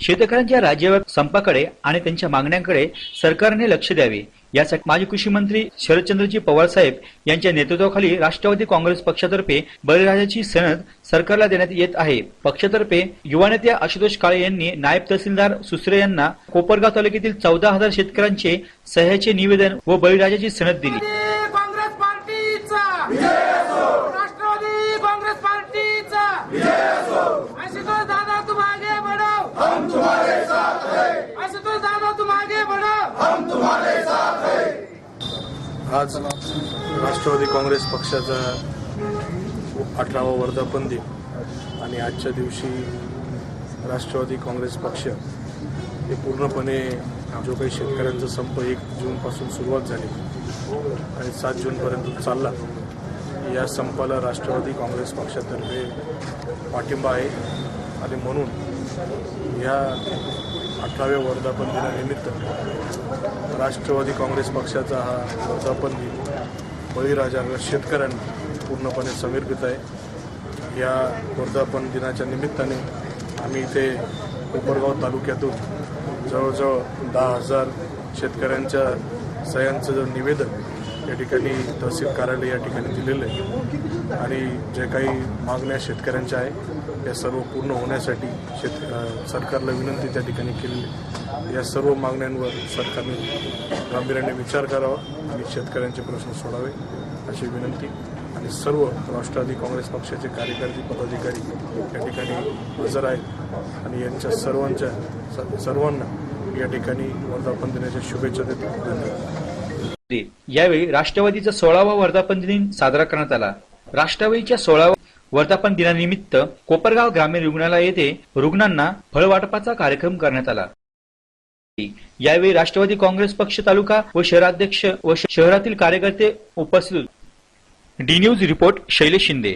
शेतकऱ्यांच्या राज्यव्यापी संपाकडे आणि त्यांच्या मागण्यांकडे सरकारने लक्ष द्यावे. यासाठी माजी कृषी मंत्री शरदचंद्रजी पवार साहेब यांच्या नेतृत्वाखाली राष्ट्रवादी काँग्रेस पक्षातर्फे बळीराजाची सनद सरकारला देण्यात येत आहे. पक्षातर्फे युवा नेते आशुतोष काळे यांनी नायब तहसीलदार सुसरे यांना कोपरगाव तालुक्यातील चौदा हजार शेतकऱ्यांचे सह्याचे निवेदन व बळीराजाची सनद दिली. आज राष्ट्रवादी काँग्रेस पक्षाचा अठरावा वर्धापन दिन आणि आजच्या दिवशी राष्ट्रवादी काँग्रेस पक्ष हे पूर्णपणे जो काही शेतकऱ्यांचा संप एक जूनपासून सुरुवात झाली आणि सात जूनपर्यंत चालला या संपाला राष्ट्रवादी काँग्रेस पक्षातर्फे पाठिंबा आहे. आणि म्हणून या अठराव्या वर्धापन दिनानिमित्त राष्ट्रवादी काँग्रेस पक्षाचा हा वर्धापन दिन बळीराजा शेतकऱ्यांना पूर्णपणे समर्पित आहे. या वर्धापन दिनाच्या निमित्ताने आम्ही इथे कोपरगाव तालुक्यातून जवळजवळ दहा हजार शेतकऱ्यांच्या सह्यांचं जो निवेदन या ठिकाणी तहसील कार्यालय या ठिकाणी दिलेलं आहे. आणि जे काही मागण्या शेतकऱ्यांच्या आहे या सर्व पूर्ण होण्यासाठी शेत सरकारला विनंती त्या ठिकाणी केलेली या सर्व मागण्यांवर सरकारने गांभीर्याने विचार करावा आणि शेतकऱ्यांचे प्रश्न सोडावे अशी विनंती. आणि सर्व राष्ट्रवादी काँग्रेस पक्षाचे कार्यकर्ते पदाधिकारी या ठिकाणी हजर आहेत. आणि यांच्या सर्वांच्या स- सर्वांना या ठिकाणी वर्धापन दिनाच्या शुभेच्छा देतो. धन्यवाद. यावेळी राष्ट्रवादीचा सोळावा वर्धापन दिन साजरा करण्यात आला. राष्ट्रवादीच्या सोळाव्या वर्धापन दिनानिमित्त कोपरगाव ग्रामीण रुग्णालय येथे रुग्णांना फळवाटपाचा कार्यक्रम करण्यात आला. यावेळी राष्ट्रवादी काँग्रेस पक्ष तालुका व शहराध्यक्ष व शहरातील कार्यकर्ते उपस्थित D news report Shailesh Shinde.